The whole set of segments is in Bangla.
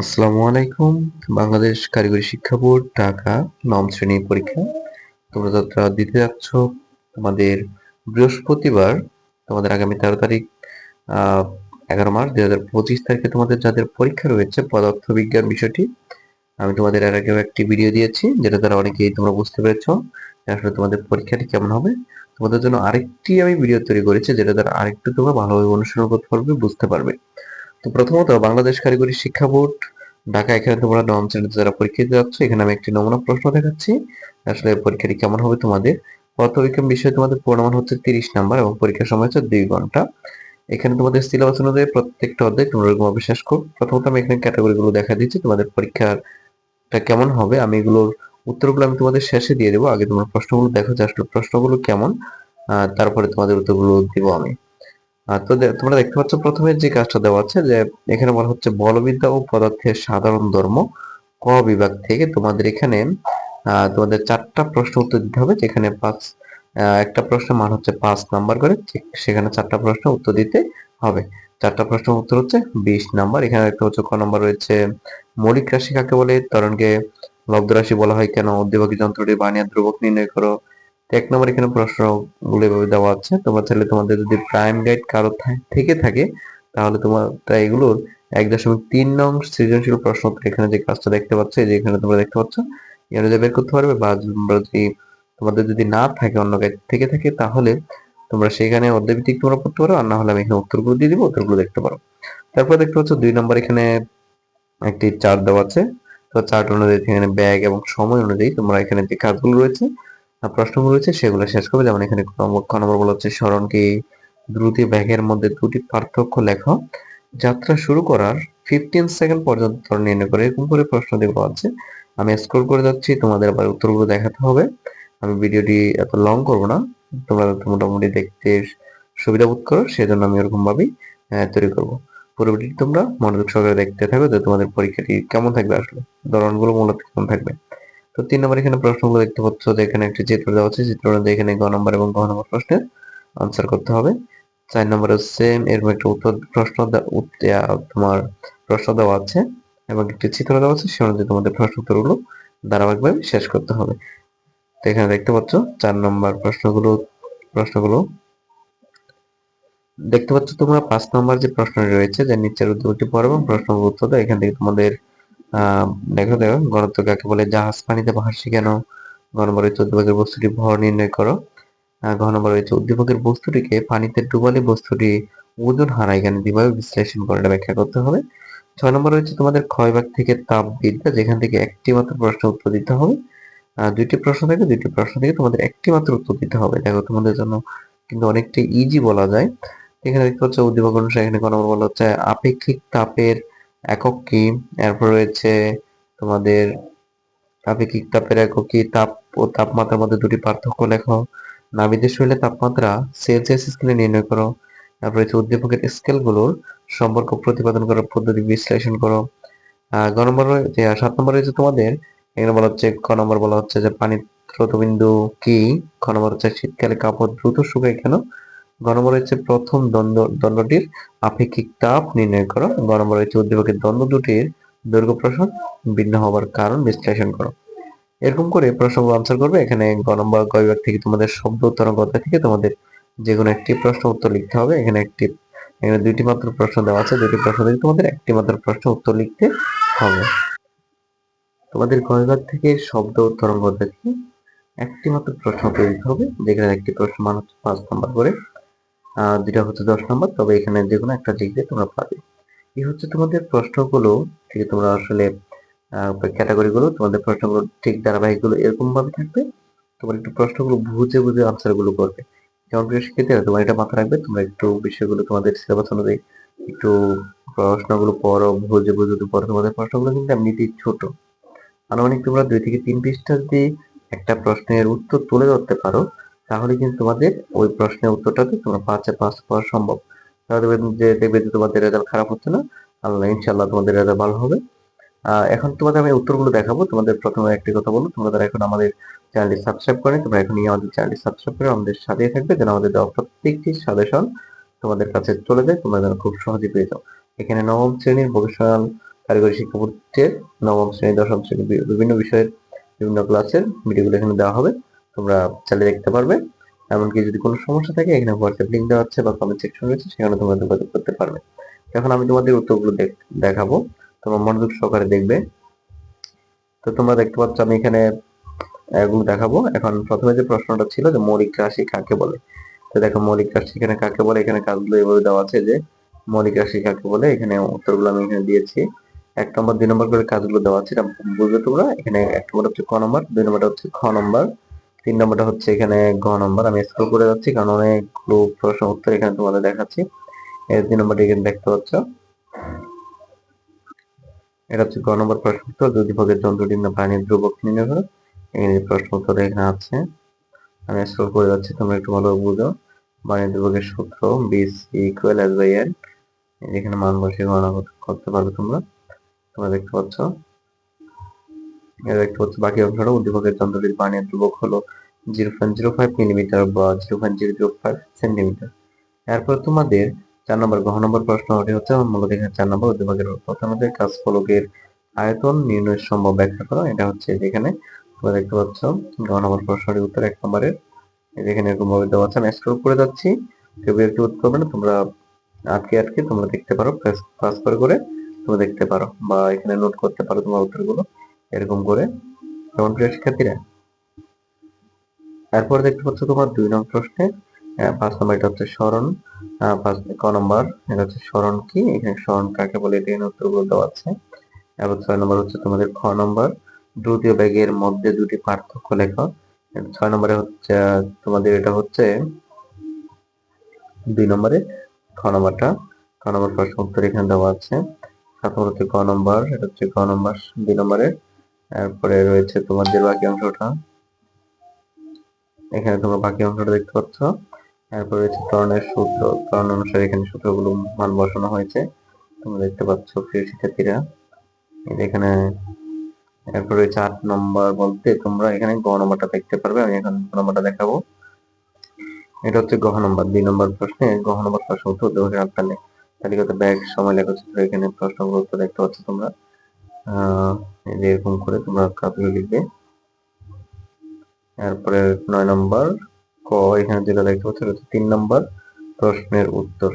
আসসালামু আলাইকুম, বাংলাদেশ কারিগরি শিক্ষা বোর্ড, ঢাকা, নবম শ্রেণির পরীক্ষা। তোমরা যাত্রা দিতে যাচ্ছ, তোমাদের বৃহস্পতিবার, তোমাদের আগামী তেরো তারিখ এগারো মার্চ দুই হাজার পঁচিশ তারিখে তোমাদের যাদের পরীক্ষা রয়েছে, পদার্থ বিজ্ঞান বিষয়টি, আমি তোমাদের এর আগেও একটি ভিডিও দিয়েছি, যেটা দ্বারা অনেকেই তোমরা বুঝতে পেরেছ আসলে তোমাদের পরীক্ষাটি কেমন হবে। তোমাদের জন্য আরেকটি আমি ভিডিও তৈরি করেছি, যেটা দ্বারা আরেকটু তোমরা ভালোভাবে অনুসরণ করতে পারবে, বুঝতে পারবে। তো প্রথমত বাংলাদেশ কারিগরি শিক্ষা বোর্ড, ঢাকা এখানে তোমরা নবম শ্রেণীতে যারা পরীক্ষা দিতে যাচ্ছ, এখানে আমি একটি নমুনা প্রশ্ন দেখাচ্ছি। আসলে পরীক্ষাটি কেমন হবে তোমাদের? পদার্থবিজ্ঞান বিষয়ে তোমাদের পূর্ণমান হচ্ছে তিরিশ নাম্বার এবং পরীক্ষার সময় হচ্ছে দুই ঘণ্টা। এখানে তোমাদের সিলেবাস অনুযায়ী প্রত্যেকটা অধ্যায় তোমরা এরকমভাবে শেষ করো। প্রথমত আমি এখানে ক্যাটাগরি গুলো দেখা দিচ্ছি, তোমাদের পরীক্ষাটা কেমন হবে, আমি এগুলোর উত্তরগুলো আমি তোমাদের শেষে দিয়ে দেবো। আগে তোমার প্রশ্নগুলো দেখো, যে আসলে প্রশ্নগুলো কেমন তারপরে তোমাদের উত্তরগুলো দিব আমি। তোমরা দেখতে পাচ্ছ প্রথমে যে কাজটা দেওয়া আছে যে এখানে বলা হচ্ছে বলবিদ্যা ও পদার্থের সাধারণ ধর্ম ক বিভাগ থেকে তোমাদের এখানে তোমাদের চারটা প্রশ্ন উত্তর দিতে হবে, যেখানে পাঁচ একটা প্রশ্নের মান হচ্ছে পাঁচ নাম্বার করে সেখানে চারটা প্রশ্ন উত্তর দিতে হবে। চারটা প্রশ্ন উত্তর হচ্ছে বিশ নাম্বার, এখানে একটা হচ্ছে ক নম্বর রয়েছে, মৌলিক রাশি কাকে বলে? ত্বরণকে লব্ধ রাশি বলা হয় কেন? উদ্দীপকী যন্ত্রটি বানিয়ে ধ্রুবক নির্ণয় করো। এক নম্বর এখানে প্রশ্নগুলো এভাবে দেওয়া আছে, তোমরা চাইলে তোমাদের যদি প্রাইম গাইড কারও থেকে থাকে, তাহলে তোমার তা এগুলোর এক দশমিক তিন নং সৃজনশীল প্রশ্ন এখানে যে কাজটা দেখতে পাচ্ছ যে এখানে তোমরা দেখতে পাচ্ছ অনুযায়ী বের করতে পারবে বা তোমরা যদি তোমাদের যদি না থাকে অন্য গাইড থেকে থাকে, তাহলে তোমরা সেখানে অর্ধভিত্তিক তোমরা পড়তে পারো, আর না হলে আমি এখানে উত্তরগুলো দিয়ে দিব, উত্তরগুলো দেখতে পারো। তারপর দেখতে পাচ্ছ দুই নম্বর এখানে একটি চার্ট দেওয়া আছে, তো চার্ট অনুযায়ী এখানে ব্যাগ এবং সময় অনুযায়ী তোমরা এখানে যে কাজগুলো রয়েছে প্রশ্নগুলো রয়েছে, সেগুলো শেষ করবে। যেমন এখানে ক নম্বর বলা হচ্ছে, স্মরণ কি দ্রুতি ব্যাগের মধ্যে দুটি পার্থক্য লেখো? যাত্রা শুরু করার ফিফটিন সেকেন্ড পর্যন্ত নির্ণয় করে, এরকম করে প্রশ্ন দিয়ে বলা আছে আমি স্ক্রল করে যাচ্ছি, তোমাদের আবার উত্তরগুলো দেখাতে হবে। আমি ভিডিওটি এত লং করব না, তোমরা মোটামুটি দেখতে সুবিধা বোধ করো, সেজন্য আমি এরকম ভাবেই তৈরি করব। পরবর্তী তোমরা মনোযোগ সহকারে দেখতে থাকো যে তোমাদের পরীক্ষাটি কেমন থাকবে আসলে? ধরনগুলো মূলত কেমন থাকবে? তো তিন নম্বর এখানে প্রশ্নগুলো দেখতে পাচ্ছ যে এখানে একটি চিত্র দেওয়া আছে। চিত্র অনুযায়ী এখানে গ নম্বর এবং ঘ নম্বর প্রশ্নের আনসার করতে হবে। চার নম্বরে সেম এরকম একটা উত্তর, প্রশ্ন তোমার প্রশ্ন দেওয়া আছে এবং একটি চিত্র দেওয়া আছে সে অনুযায়ী তোমাদের প্রশ্ন উত্তরগুলো ধারাবাহিকভাবে শেষ করতে হবে। তো এখানে দেখতে পাচ্ছ চার নম্বর প্রশ্নগুলো প্রশ্নগুলো। দেখতে পাচ্ছ তোমরা পাঁচ নম্বর যে প্রশ্নটি রয়েছে, যে নিচের দুটি পড়ো এবং প্রশ্নগুলো উত্তর, এখান থেকে তোমাদের দেখো দেখো ঘনত্ব কাকে বলে? জাহাজ পানিতে ভাসছে কেন? ঘ নম্বর হচ্ছে উদ্দীপকের বস্তুটি ভর নির্ণয় করো। আহ, ঘ হচ্ছে উদ্দীপকের বস্তুটিকে পানিতে ডুবালে বস্তুটি ওজন হারায় কেন? কীভাবে বিশ্লেষণ করে ব্যাখ্যা করতে হবে। ছয় নম্বর হচ্ছে তোমাদের ক্ষয়ভাগ থেকে তাপবিদ্যা যেখান থেকে একটি মাত্র প্রশ্ন উত্তর দিতে হবে। দুইটি প্রশ্ন থেকে দুইটি প্রশ্ন থেকে তোমাদের একটি মাত্র উত্তর দিতে হবে। দেখো তোমাদের জন্য কিন্তু অনেকটা ইজি বলা যায়। এখানে দেখতে পাচ্ছ উদ্দীপক অনুসারে এখানে কোন বলা হচ্ছে আপেক্ষিক তাপের একক কি? এরপর রয়েছে তোমাদের আপেক্ষিক তাপের একক কি? তাপ ও তাপমাত্রার মধ্যে দুটি পার্থক্য লেখো। নাবিদের শরীরে তাপমাত্রা সেলসিয়াস স্কেলে নির্ণয় করো। তারপর হচ্ছে উদ্দীপকের স্কেলগুলোর সম্পর্ক প্রতিপাদন করার পদ্ধতি বিশ্লেষণ করো। গ নম্বর রয়েছে সাত নম্বর রয়েছে তোমাদের। এখানে বলা হচ্ছে ক নম্বর বলা হচ্ছে যে পানির স্রোতবিন্দু কি? খ নম্বর হচ্ছে শীতকালে কাপড় দ্রুত শুকায় কেন? গ নম্বর হচ্ছে প্রথম দ্বন্দ্ব, দ্বন্দ্বটির আপেক্ষিক তাপ নির্ণয় করো। গ নম্বর হচ্ছে উদ্দীপকের দ্বন্দ্ব দুটির দৈর্ঘ্য প্রসার ভিন্ন হওয়ার কারণ বিশ্লেষণ করো। এরকম করে প্রশ্নগুলো আনসার করবে। এখানে গ নম্বর গ থেকে তোমাদের শব্দ উত্তরণ অধ্যায় থেকে তোমাদের যে কোনো একটি প্রশ্ন উত্তর লিখতে হবে। এখানে একটি, এখানে দুইটি মাত্র প্রশ্ন দেওয়া আছে। দুটি প্রশ্ন থেকে তোমাদের একটি মাত্র প্রশ্ন উত্তর লিখতে হবে। তোমাদের গ বিভাগ থেকে শব্দ অধ্যায় থেকে একটি মাত্র প্রশ্ন দিতে হবে যেখানে একটি প্রশ্ন মান হচ্ছে পাঁচ নম্বর করে। দুইটা হচ্ছে দশ নম্বর, তবে এখানে যে কোনো একটা লিখলে তোমরা পাবে। এই হচ্ছে তোমাদের প্রশ্নগুলো থেকে তোমরা আসলে ক্যাটাগরি গুলো তোমাদের প্রশ্নগুলো ঠিক ধারাবাহিকগুলো এরকম ভাবে থাকবে। তোমার একটু প্রশ্নগুলো বুঝে বুঝে আনসারগুলো করবে। যেমন প্রিয় শিক্ষার্থীরা, তোমার এটা মাথায় রাখবে, তোমরা একটু বিষয়গুলো তোমাদের সিলেবাস অনুযায়ী একটু প্রশ্নগুলো পড়ো, বুঝে বুঝে পড়ো। তোমাদের প্রশ্নগুলো কিন্তু এমনিতেই ছোট। আনুমানিক তোমরা দুই থেকে তিন পৃষ্ঠা যদি একটা প্রশ্নের উত্তর তুলে ধরতে পারো তাহলে কিন্তু তোমাদের ওই প্রশ্নের উত্তরটাতে তোমরা পাঁচে পাস পাওয়া সম্ভব। তাহলে যে দেখবে যে তোমাদের রেজাল্ট খারাপ হচ্ছে না। আল্লাহ ইনশাল্লাহ তোমাদের রেজাল্ট ভালো হবে। এখন তোমাদের আমি উত্তরগুলো দেখাবো। তোমাদের প্রথমে একটি কথা বলব। তোমরা এখন আমাদের চ্যানেলটি সাবস্ক্রাইব করেন, তোমরা এখনই আমাদের চ্যানেলটি সাবস্ক্রাইব করে আমাদের সাথেই থাকবে। যেন আমাদের দেওয়া প্রত্যেকটি সাজেশন তোমাদের কাছে চলে যায়, তোমরা যেন খুব সহজে পেয়ে যাও। এখানে নবম শ্রেণির ভোকেশনাল কারিগরি শিক্ষা বোর্ডের নবম শ্রেণি, দশম শ্রেণি বিভিন্ন বিষয়ের বিভিন্ন ক্লাসের ভিডিওগুলো এখানে দেওয়া হবে। তোমরা চালিয়ে দেখতে পারবে। এমনকি যদি কোনো সমস্যা থাকে, এখানে হোয়াটসঅ্যাপ লিঙ্ক দেওয়া আছে বা কমেন্ট সেকশন রয়েছে, সেখানে তোমরা যোগাযোগ করতে পারবে। এখন আমি তোমাদের উত্তরগুলো দেখ- দেখাবো। তোমরা মনোযোগ সহকারে দেখবে। তো তোমরা দেখতে পাচ্ছ, আমি এখানে, এগুলো দেখাবো। এখন প্রথমে যে প্রশ্নটা ছিল যে মৌলিক রাশি কাকে বলে? তো দেখো, মৌলিক রাশি এখানে কাকে বলে? এখানে কাজগুলো এভাবে দেওয়া আছে যে মৌলিক রাশি কাকে বলে? এখানে উত্তরগুলো আমি এখানে দিয়েছি। এক নম্বর, দুই নম্বর করে কাজগুলো দেওয়া আছে বুঝবে তোমরা। এখানে এক নম্বর হচ্ছে ক নম্বর, দুই নম্বরটা হচ্ছে খ নম্বর। তিন নম্বরটা হচ্ছে এখানে গ নম্বর। আমি স্ক্রল করে যাচ্ছি কারণ অনেকগুলো প্রশ্ন, উত্তর এখানে তোমাদের দেখাচ্ছি। এর দুই নম্বরটা এখানে দেখতে পাচ্ছ। এটা হচ্ছে গ নম্বর প্রশ্ন উত্তর। দুই বিভাগের যন্ত্রটি না পানির ধ্রুবক নির্ণয় করো এখানে প্রশ্ন উত্তর এখানে আছে। আমি স্ক্রল করে যাচ্ছি, তোমরা একটু ভালো বুঝো। বাণী ধ্রুবকের সূত্র B is equal S by N এখানে মান বসিয়ে গণনা করতে পারবে তোমরা। তোমরা দেখতে পাচ্ছ। দেখতে পাচ্ছ বাকি অংশটা উদ্দীপকের যন্ত্রটির বাণীর ধ্রুবক হলো zero point zero five millimetre বা zero point zero zero five centimetre এরপর তোমাদের চার নম্বর গহ নম্বর প্রশ্নটি হচ্ছে মূলত এখানে চার নম্বর উদ্দীপকের প্রথমত কাজ ফলকের আয়তন নির্ণয়ের সম্ভব ব্যাখ্যা করো, এটা হচ্ছে যেখানে তোমরা দেখতে পাচ্ছ গহ নম্বর প্রশ্নটির উত্তর এক নম্বরের যেখানে এরকম ভাবে দেওয়া আছে, আমি স্ক্রল করে যাচ্ছি। কেউ একটু উত্তর করবে না, তোমরা আটকে আটকে তোমরা দেখতে পারো পাস করে করে তোমরা দেখতে পারো, বা এখানে নোট করতে পারো তোমার উত্তরগুলো। এরকম করে। যেমন প্রিয় শিক্ষার্থীরা? এরপর দেখতে পাচ্ছ তোমার দুই নম্বর প্রশ্নে পাঁচ নম্বর এটা হচ্ছে স্মরণ পাঁচ, ক নম্বর, এটা হচ্ছে স্মরণ কি? এখানে স্মরণ কাকে বলে? এটা এখানে উত্তরগুলো দেওয়া আছে। এবার ছয় নম্বর হচ্ছে তোমাদের খ নম্বর দ্রুতীয় ব্যাগের মধ্যে দুটি পার্থক্য লেখো। ছয় নম্বরে হচ্ছে, তোমাদের এটা হচ্ছে দুই নম্বরে খ নম্বরটা। খ নম্বর প্রশ্ন উত্তর এখানে দেওয়া আছে। সাত নম্বর হচ্ছে ক নম্বর, এটা হচ্ছে ক নম্বর, দুই নম্বরে তারপরে রয়েছে তোমাদের বাকি অংশটা। এখানে তোমরা বাকি অংশটা দেখতে পাচ্ছ। তারপরে রয়েছে ত্বরণের সূত্র। ত্বরণ অনুসারে এখানে সূত্রগুলো মান বসানো হয়েছে। তোমরা দেখতে পাচ্ছ প্রিয় শিক্ষার্থীরা। এখানে এরপর রয়েছে আট নম্বর বলতে তোমরা এখানে গ নম্বরটা দেখতে পারবে। আমি এখন গ নম্বরটা দেখাবো। এটা হচ্ছে গহ নম্বর, দুই নম্বর প্রশ্নে গহ নম্বর প্রশ্ন উত্তর দেওয়া আটকালে তালিকাত ব্যাগ, সময়, লেখচিত্র এখানে প্রশ্নগুলো দেখতে পাচ্ছ তোমরা। এরকম করে তোমরা কাজগুলো লিখবে। এরপরে নয় নম্বর, ক, এখানে যেটা দেখতে পাচ্ছ এটা তিন নম্বর প্রশ্নের উত্তর।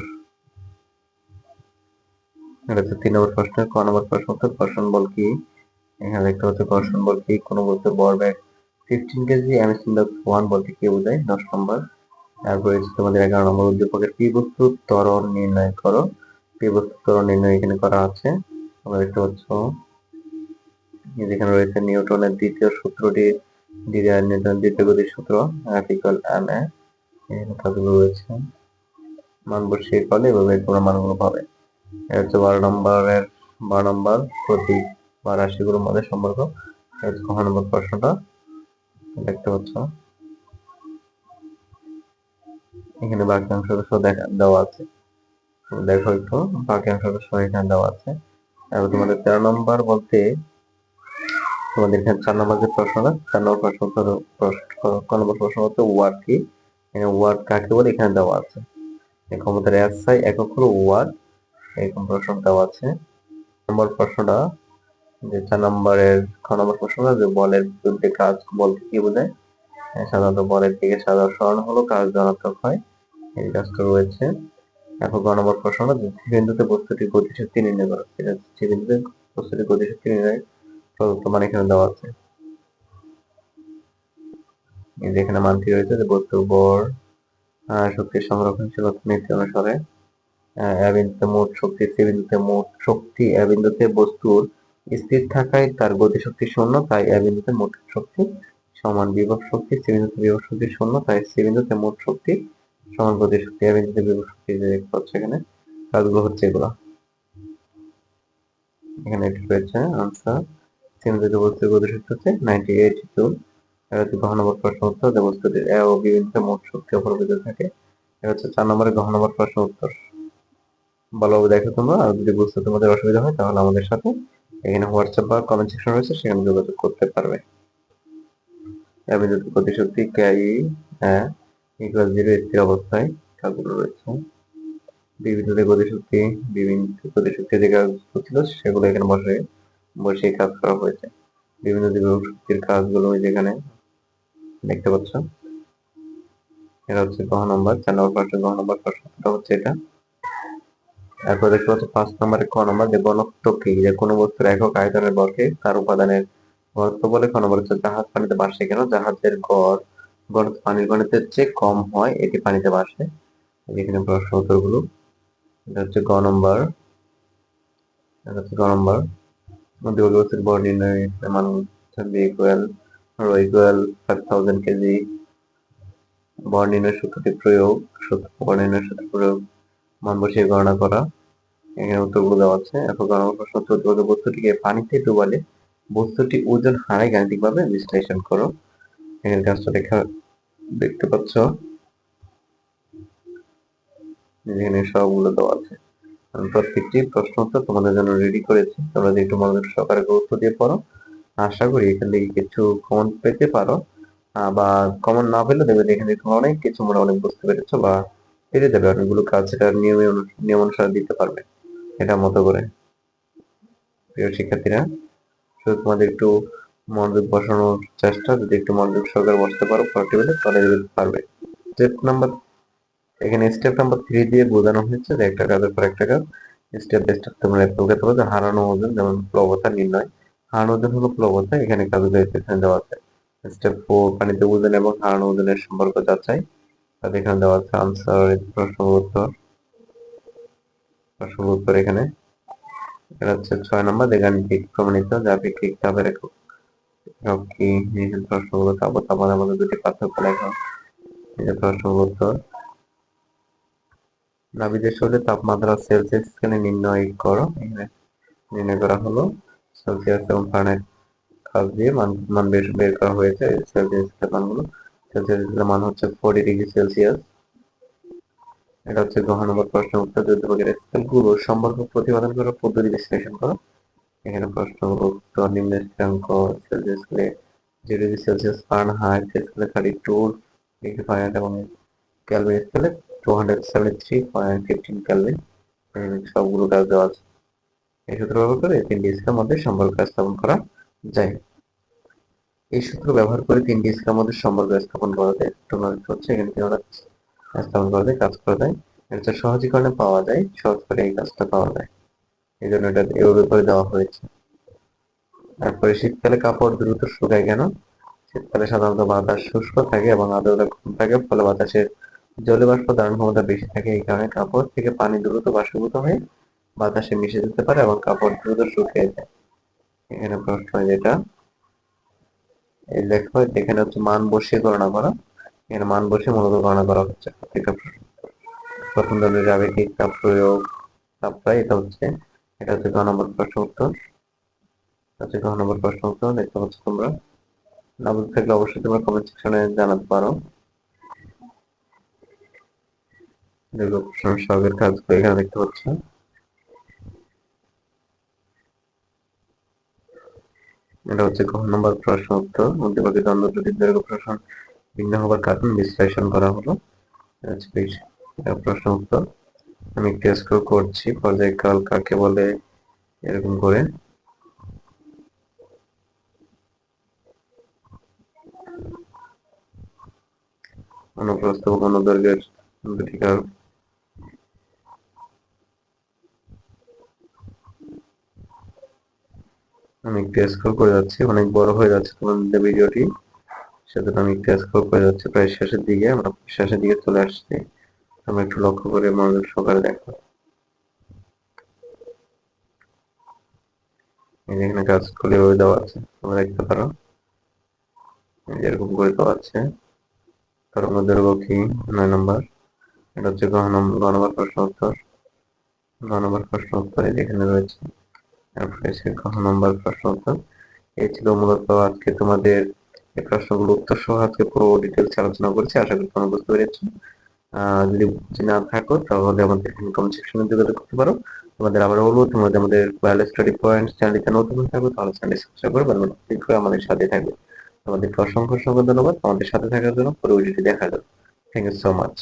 এটা তিন নম্বর প্রশ্নের, ক নম্বর প্রশ্ন উত্তর কর্ষণ বল কি? এখানে দেখতে পাচ্ছ কর্ষণ বল কি, কোন বলতে বর bag fifteen KG M S one বলতে কি বোঝায়? দশ নম্বর। তারপরে তোমাদের এগারো নম্বর উদ্দীপকের পি বস্তুর ত্বরণ নির্ণয় করো। পি বস্তুর ত্বরণ নির্ণয় এখানে করা আছে। তোমরা দেখতে পাচ্ছ যেখানে রয়েছে নিউটনের দ্বিতীয় সূত্রটি নিউটনের দ্বিতীয় গতির সূত্র ইকুয়াল এম এ এখানে কাজগুলো রয়েছে। মান বসিয়ে করলে এভাবে তোমরা মানগুলো পাবে। এটা হচ্ছে বারো নম্বরের, বারো নম্বর প্রতীক বা রাশিগুলোর মধ্যে সম্পর্ক। নম্বর প্রশ্নটা। দেখতে পাচ্ছ। এখানে বাকি দেখা, দেওয়া আছে। দেখো একটু, বাকি অংশটা এখানে দেওয়া আছে। তারপর তোমাদের তেরো নম্বর বলতে তোমাদের এখানে চার নম্বর যে প্রশ্নটা চার নম্বর প্রশ্ন প্রশ্ন- ক নম্বর প্রশ্ন হচ্ছে ওয়ার্ড কি? এখানে ওয়ার্ড কাকে বলে? এখানে দেওয়া আছে। ক্ষমতার এসআই একক হলো ওয়ার্ড এরকম প্রশ্ন দেওয়া আছে। নম্বর প্রশ্নটা যে চার নম্বরের খ নম্বর প্রশ্নটা যে বলের বিরুদ্ধে কাজ বলতে কি বোঝায়? হ্যাঁ, সাধারণত বলের দিকে সাদা স্মরণ হলো কাজ ধনাত্মক হয়। এই কাজটা রয়েছে। এখন গ নম্বর প্রশ্নটা যে বিন্দুতে বস্তুটির গতিশক্তি নির্ণয় করা। এটা বিন্দুতে বস্তুটির গতিশক্তি নির্ণয় এখানে দেওয়া আছে। এখানে মানটি রয়েছে যে বর শক্তির নীতি অনুসারে। মোট শক্তি মোট শক্তি বস্তুর স্থির থাকায় তার গতিশক্তি শূন্য, তাই এ বিন্দুতে মোট শক্তি সমান বিভব শক্তি, সি বিভব শক্তি শূন্য, তাই সি মোট শক্তি সমান গতিশক্তি, এ বিন্দুতে বিভব শক্তি যে দেখতে পাচ্ছ এখানে, কাজগুলো হচ্ছে এগুলো। এখানে এটি রয়েছে আনসার গতিশক্তি হচ্ছে নাইনটি এইট হচ্ছে গহ নম্বর উত্তর মোট শক্তি থাকে। এটা হচ্ছে চার নম্বর দেখো তোমরা যদি তোমাদের অসুবিধা হয় তাহলে আমাদের সাথে এখানে হোয়াটসঅ্যাপ বা কমেন্ট সেকশন রয়েছে, সেখানে যোগাযোগ করতে পারবে। বিদ্যুৎ গতিশক্তি জিরো স্থির অবস্থায় রয়েছে। বিভিন্ন গতিশক্তি বিভিন্ন গতিশক্তি যে সেগুলো এখানে বসে বসে কাজ করা হয়েছে। বিভিন্ন যে শক্তির কাজগুলো যেখানে দেখতে পাচ্ছ। এটা হচ্ছে গহ নম্বর, চার নম্বর প্রশ্ন গহ নম্বর প্রশ্নটা হচ্ছে এটা। এরপর দেখতে পাচ্ছ পাঁচ নম্বরে ক নম্বর, যে ঘনত্ব কি, যে কোনো বস্তুর একক আয়তনের বর্গে তার উপাদানের ঘনত্ব বলে ক নম্বর হচ্ছে জাহাজ পানিতে বাসে কেন? জাহাজের গড় ঘনত্ব পানির ঘনত্বের চেয়ে কম হয়, এটি পানিতে বাসে এখানে প্রশ্ন উত্তরগুলো। এটা হচ্ছে গ নম্বর। এটা হচ্ছে গ নম্বর। কেজি ভর নির্ণয় সূত্রটি প্রয়োগ নির্ণয় সূত্র প্রয়োগ মান বসিয়ে গণনা করা এখানে উত্তরগুলো দেওয়া আছে এখন গণনা বস্তুটিকে পানিতে ডুবালে বস্তুটি ওজন হারায় গাণিতিকভাবে বিশ্লেষণ করো এখানে কাজটা দেখা দেখতে পাচ্ছ এখানে সবগুলো দেওয়া আছে প্রত্যেকটি প্রশ্ন উত্তর তোমাদের জন্য রেডি করেছি। তোমরা যদি একটু মনোযোগ সহকারে গুরুত্ব দিয়ে পড়ো, আশা করি এখান থেকে কিছু কমন পেতে পারো। বা কমন না পেলে দেখবে এখানে অনেক কিছু মোটামুটি বুঝতে পেরেছ বা পেরে যাবে। অনেকগুলো কাজ সেটা নিয়মে নিয়ম অনুসারে দিতে পারবে এটা মতো করে। প্রিয় শিক্ষার্থীরা, শুধু তোমাদের একটু মনোযোগ বসানোর চেষ্টা, যদি একটু মনোযোগ সহকারে বসতে পারো পেলে তাহলে পারবে। স্টেপ নাম্বার এখানে স্টেপ নাম্বার থ্রি দিয়ে বোঝানো হয়েছে যে একটা কাজের পর একটা কাজ স্টেপ বাই স্টেপ তোমরা বোঝাতে পারো যে হারানো ওজন, যেমন প্লবতা নির্ণয়। হারানো ওজন হলো প্লবতা এখানে কাজগুলো এখানে দেওয়া আছে। স্টেপ ফোর পানিতে ওজন এবং হারানো ওজনের সম্পর্ক যাচাই। তাতে এখানে দেওয়া আছে আনসার প্রশ্ন উত্তর। প্রশ্ন উত্তর এখানে। এটা হচ্ছে ছয় নম্বর, যে গাণিতিক প্রমাণিত, যা আপেক্ষিক চাপের একক। কি? যে প্রশ্নগুলো ও তাপমাত্রার মধ্যে দুটি পার্থক্য লেখা। যে প্রশ্নগুলো উত্তর। নাবিদের শরীরে তাপমাত্রা সেলসিয়াস স্কেলে নির্ণয় করো। এখানে নির্ণয় করা হলো সেলসিয়াস এবং ফারেনহাইট কাজ দিয়ে মান মান বের বের করা হয়েছে। সেলসিয়াস স্কেল মানগুলো, সেলসিয়াস স্কেলের মান হচ্ছে ফোর্টি ডিগ্রি সেলসিয়াস এটা হচ্ছে গ্রহ নম্বর প্রশ্ন উত্তর যুদ্ধবাগের স্কেলগুলো সম্পর্ক প্রতিপাদন করার পদ্ধতি বিশ্লেষণ করো, এখানে প্রশ্নগুলো উত্তর নিম্ন স্থিরাঙ্ক সেলসিয়াস স্কেলে জিরো ডিগ্রি সেলসিয়াস ফারেনহাইট স্কেলে থার্টি টু ডিগ্রি ফারেনহাইট এবং ক্যালভিন স্কেলে এই সূত্র ব্যবহার করে তিনটি মধ্যে সহজীকরণে পাওয়া যায়, সহজ করে এই কাজটা পাওয়া যায়। এই জন্য এটা দেওয়া হয়েছে। তারপরে শীতকালে কাপড় দ্রুত শুকায় কেন? শীতকালে সাধারণত বাতাস শুষ্ক থাকে এবং আর্দ্রতা থাকে, ফলে বাতাসের জলীয় বাষ্প ধারণ ক্ষমতা বেশি থাকে এই কারণে কাপড় থেকে পানি দ্রুত বাষ্পীভূত হয়ে বাতাসে মিশে যেতে পারে এবং কাপড় দ্রুত শুকিয়ে যায়। এখানে প্রশ্ন যেটা, এই লেখা হয়েছে এখানে হচ্ছে মান বসিয়ে গণনা করা। এখানে মান বসিয়ে মূলত গণনা করা হচ্ছে। প্রথম ধরনের আবেগিক তাপ প্রয়োগ তাপটা এটা হচ্ছে এটা হচ্ছে গ নম্বর প্রশ্ন উত্তর। হচ্ছে গ নম্বর প্রশ্ন উত্তর, দেখতে পাচ্ছ তোমরা। না বুঝতে থাকলে অবশ্যই তোমরা কমেন্ট সেকশনে জানাতে পারো। যেগুলো প্রশ্ন কাজগুলো এখানে দেখতে পাচ্ছ এটা হচ্ছে ক নম্বর প্রশ্ন উত্তর মধ্যবর্তী দ্বন্দ্ব দুটি দৈর্ঘ্য প্রশ্ন ভিন্ন হবার কারণ বিশ্লেষণ করা হলো। প্রশ্ন উত্তর আমি টেস্ট করছি পর্যায়কাল কাকে বলে, এরকম করে। অনুপ্রস্থ অনুদৈর্ঘ্যের কাল আমি একটু স্ক্রল করে যাচ্ছি, অনেক বড় হয়ে যাচ্ছে তোমাদের ভিডিওটি সেজন্য আমি একটু স্ক্রল করে যাচ্ছি, প্রায় শেষের দিকে, আমরা শেষের দিকে চলে আসছি। আমরা একটু লক্ষ্য করে মনোযোগ সহকারে দেখো। এখানে কাজগুলি ওই দেওয়া আছে, তোমরা দেখতে পারো। এরকম করে দেওয়া আছে। দৈর্ঘ্য কি? নয় নম্বর। এটা হচ্ছে গহ নম্বর প্রশ্ন উত্তর। গহ নম্বর প্রশ্ন উত্তর এই যে এখানে নম্বর প্রশ্ন এই ছিল মূলত আজকে তোমাদের এই প্রশ্নগুলো উত্তর সহ আজকে পুরো ডিটেলস আলোচনা করেছি, আশা করি তোমরা বুঝতে পেরেছ। যদি বুঝে না থাকো, তাহলে আমাদের কমেন্ট সেকশনে যোগাযোগ করতে পারো। তোমাদের আবার বলব তোমাদের আমাদের বায়োলজি স্টাডি পয়েন্ট চ্যানেলটিতে নতুন থাকবে তাহলে চ্যানেলটি সাবস্ক্রাইব করে বেল ক্লিক করে আমাদের সাথে থাকবে। তোমাদেরকে অসংখ্য অসংখ্য ধন্যবাদ। আমাদের সাথে থাকার জন্য পরে ভিডিওটি দেখার জন্য। Thank you so much